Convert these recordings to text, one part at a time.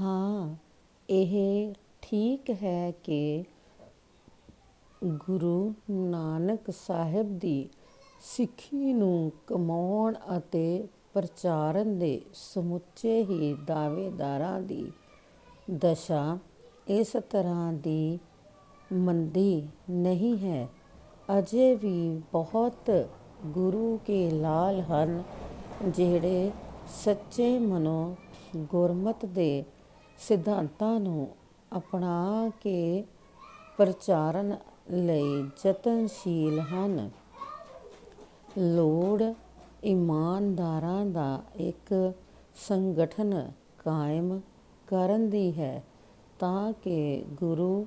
ਹਾਂ, ਇਹ ਠੀਕ ਹੈ ਕਿ ਗੁਰੂ ਨਾਨਕ ਸਾਹਿਬ ਦੀ ਸਿੱਖੀ ਨੂੰ ਕਮਾਉਣ ਅਤੇ ਪ੍ਰਚਾਰਨ ਦੇ ਸਮੁੱਚੇ ਹੀ ਦਾਅਵੇਦਾਰਾਂ ਦੀ ਦਸ਼ਾ ਇਸ ਤਰ੍ਹਾਂ ਦੀ ਮੰਦੀ ਨਹੀਂ ਹੈ। ਅਜੇ ਵੀ ਬਹੁਤ ਗੁਰੂ ਕੇ ਲਾਲ ਹਨ, ਜਿਹੜੇ ਸੱਚੇ ਮਨੋਂ ਗੁਰਮਤਿ ਦੇ ਸਿਧਾਂਤਾਂ ਨੂੰ ਅਪਣਾ ਕੇ ਪ੍ਰਚਾਰਨ ਲਈ ਯਤਨਸ਼ੀਲ ਹਨ। ਲੋੜ ਇਮਾਨਦਾਰਾਂ ਦਾ ਇੱਕ ਸੰਗਠਨ ਕਾਇਮ ਕਰਨ ਦੀ ਹੈ ਤਾਂ ਕਿ ਗੁਰੂ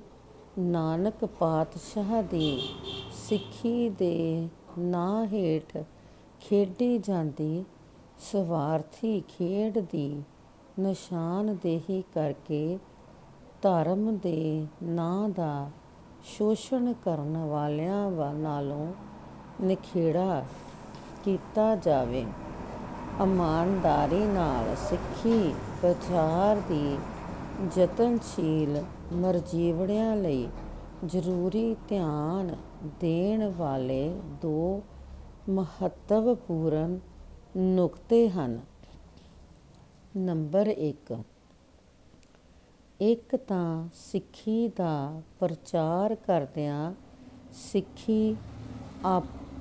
ਨਾਨਕ ਪਾਤਸ਼ਾਹ ਦੀ ਸਿੱਖੀ ਦੇ ਨਾਂ ਹੇਠ ਖੇਡੀ ਜਾਂਦੀ ਸਵਾਰਥੀ ਖੇਡ ਦੀ ਨਿਸ਼ਾਨਦੇਹੀ ਕਰਕੇ ਧਰਮ ਦੇ ਨਾਂ ਦਾ ਸ਼ੋਸ਼ਣ ਕਰਨ ਵਾਲਿਆਂ ਨਾਲੋਂ ਨਿਖੇੜਾ ਕੀਤਾ ਜਾਵੇ। ਇਮਾਨਦਾਰੀ ਨਾਲ ਸਿੱਖੀ, ਪ੍ਰਚਾਰ ਦੀ ਯਤਨਸ਼ੀਲ ਮਰਜੀਵੜਿਆਂ ਲਈ ਜ਼ਰੂਰੀ ਧਿਆਨ ਦੇਣ ਵਾਲੇ ਦੋ ਮਹੱਤਵਪੂਰਨ ਨੁਕਤੇ ਹਨ। ਨੰਬਰ ਇੱਕ। ਇੱਕ ਤਾਂ ਸਿੱਖੀ ਦਾ ਪ੍ਰਚਾਰ ਕਰਦਿਆਂ ਸਿੱਖੀ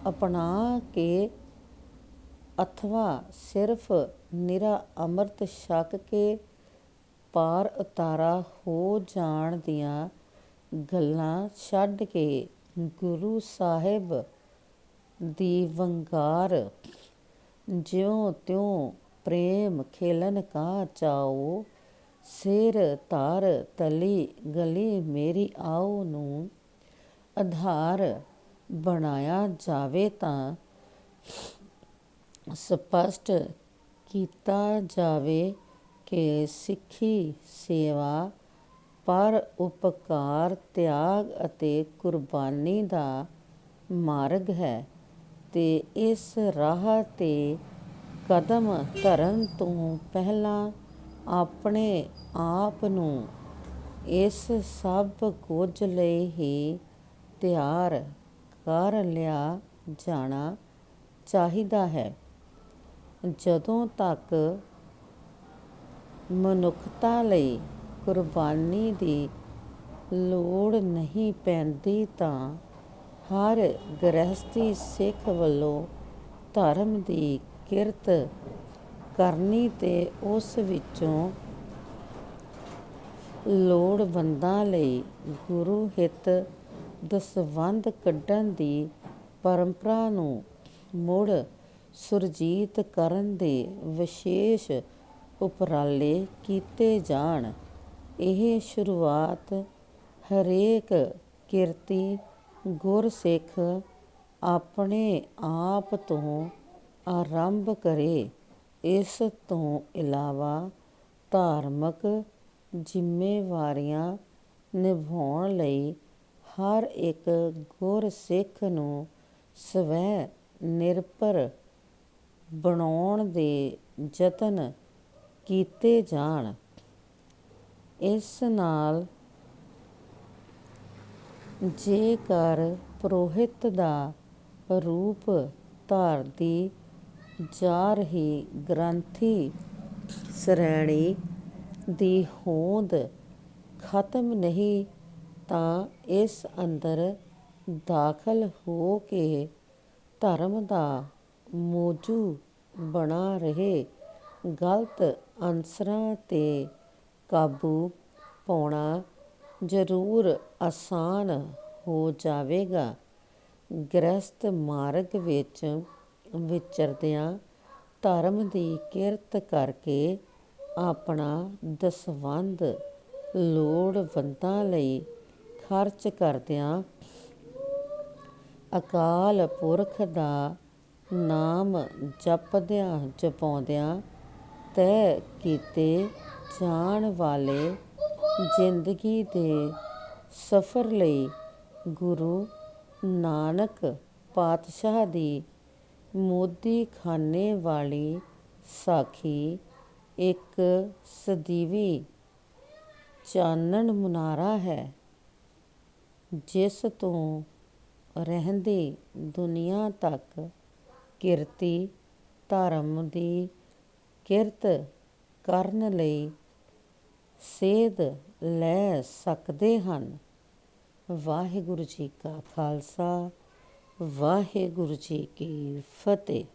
ਅਪਣਾ ਕੇ ਅਥਵਾ ਸਿਰਫ ਨਿਰਾ ਅੰਮ੍ਰਿਤ ਛਕ ਕੇ ਪਾਰ ਉਤਾਰਾ ਹੋ ਜਾਣ ਦੀਆਂ ਗੱਲਾਂ ਛੱਡ ਕੇ ਗੁਰੂ ਸਾਹਿਬ ਦੀ ਵੰਗਾਰ ਜਿਉਂ ਤਿਉਂ ਪ੍ਰੇਮ ਖੇਲਨ ਕਾ ਚਾਓ ਸਿਰ ਧਰਿ ਤਲੀ ਗਲੀ ਮੇਰੀ ਆਓ ਨੂੰ। ਆਧਾਰ ਬਣਾਇਆ ਜਾਵੇ ਤਾਂ ਸਪਸ਼ਟ ਕੀਤਾ ਜਾਵੇ ਕਿ ਸਿੱਖੀ ਸੇਵਾ, ਪਰ ਉਪਕਾਰ, ਤਿਆਗ ਅਤੇ ਕੁਰਬਾਨੀ ਦਾ ਮਾਰਗ ਹੈ ਤੇ ਇਸ ਰਾਹ ਤੇ ਕਦਮ ਧਰਨ ਤੋਂ ਪਹਿਲਾਂ ਆਪਣੇ ਆਪ ਨੂੰ ਇਸ ਸਭ ਕੁਝ ਲਈ ਹੀ ਤਿਆਰ ਕਰ ਲਿਆ ਜਾਣਾ ਚਾਹੀਦਾ ਹੈ। ਜਦੋਂ ਤੱਕ ਮਨੁੱਖਤਾ ਲਈ ਕੁਰਬਾਨੀ ਦੀ ਲੋੜ ਨਹੀਂ ਪੈਂਦੀ ਤਾਂ ਹਰ ਗ੍ਰਹਿਸਥੀ ਸਿੱਖ ਵੱਲੋਂ ਧਰਮ ਦੀ ਕਿਰਤ ਕਰਨੀ ਤੇ ਉਸ ਵਿੱਚੋਂ ਲੋੜਵੰਦਾਂ ਲਈ ਗੁਰੂ ਹਿਤ ਦਸਵੰਧ ਕੱਢਣ ਦੀ ਪਰੰਪਰਾ ਨੂੰ ਮੁੜ ਸੁਰਜੀਤ ਕਰਨ ਦੇ ਵਿਸ਼ੇਸ਼ ਉਪਰਾਲੇ ਕੀਤੇ ਜਾਣ। ਇਹ ਸ਼ੁਰੂਆਤ ਹਰੇਕ ਕਿਰਤੀ ਗੁਰਸਿੱਖ ਆਪਣੇ ਆਪ ਤੋਂ ਆਰੰਭ ਕਰੇ। ਇਸ ਤੋਂ ਇਲਾਵਾ ਧਾਰਮਿਕ ਜ਼ਿੰਮੇਵਾਰੀਆਂ ਨਿਭਾਉਣ ਲਈ ਹਰ ਇੱਕ ਗੁਰਸਿੱਖ ਨੂੰ ਸਵੈ ਨਿਰਭਰ ਬਣਾਉਣ ਦੇ ਯਤਨ ਕੀਤੇ ਜਾਣ। ਇਸ ਨਾਲ ਜੇਕਰ ਪੁਰੋਹਿਤ ਦਾ ਰੂਪ ਧਾਰਦੀ ਜਾ ਰਹੀ ਗ੍ਰੰਥੀ ਸ਼੍ਰੇਣੀ ਦੀ ਹੋਂਦ ਖਤਮ ਨਹੀਂ ਤਾਂ ਇਸ ਅੰਦਰ ਦਾਖਲ ਹੋ ਕੇ ਧਰਮ ਦਾ ਮੌਜੂ ਬਣਾ ਰਹੇ ਗਲਤ ਅਨਸਰਾਂ ਤੇ ਕਾਬੂ ਪਾਉਣਾ ਜ਼ਰੂਰ ਆਸਾਨ ਹੋ ਜਾਵੇਗਾ। ਗ੍ਰਸਥ ਮਾਰਗ ਵਿੱਚ ਵਿਚਰਦਿਆਂ ਧਰਮ ਦੀ ਕਿਰਤ ਕਰਕੇ ਆਪਣਾ ਦਸਵੰਧ ਲੋੜਵੰਦਾਂ ਲਈ ਖਰਚ ਕਰਦਿਆਂ ਅਕਾਲ ਪੁਰਖ ਦਾ ਨਾਮ ਜਪਦਿਆਂ ਜਪਾਉਂਦਿਆਂ ਤੈਅ ਕੀਤੇ ਜਾਣ ਵਾਲੇ ਜ਼ਿੰਦਗੀ ਦੇ ਸਫ਼ਰ ਲਈ ਗੁਰੂ ਨਾਨਕ ਪਾਤਸ਼ਾਹ ਦੀ ਮੋਦੀਖਾਨੇ ਵਾਲੀ ਸਾਖੀ ਇੱਕ ਸਦੀਵੀ ਚਾਨਣ ਮੁਨਾਰਾ ਹੈ, ਜਿਸ ਤੋਂ ਰਹਿੰਦੀ ਦੁਨੀਆ ਤੱਕ ਕਿਰਤੀ ਧਰਮ ਦੀ ਕਿਰਤ ਕਰਨ ਲਈ ਸੇਧ ਲੈ ਸਕਦੇ ਹਨ। ਵਾਹਿਗੁਰੂ ਜੀ ਕਾ ਖਾਲਸਾ ਵਾਹਿਗੁਰੂ ਜੀ ਕੀ ਫਤਿਹ।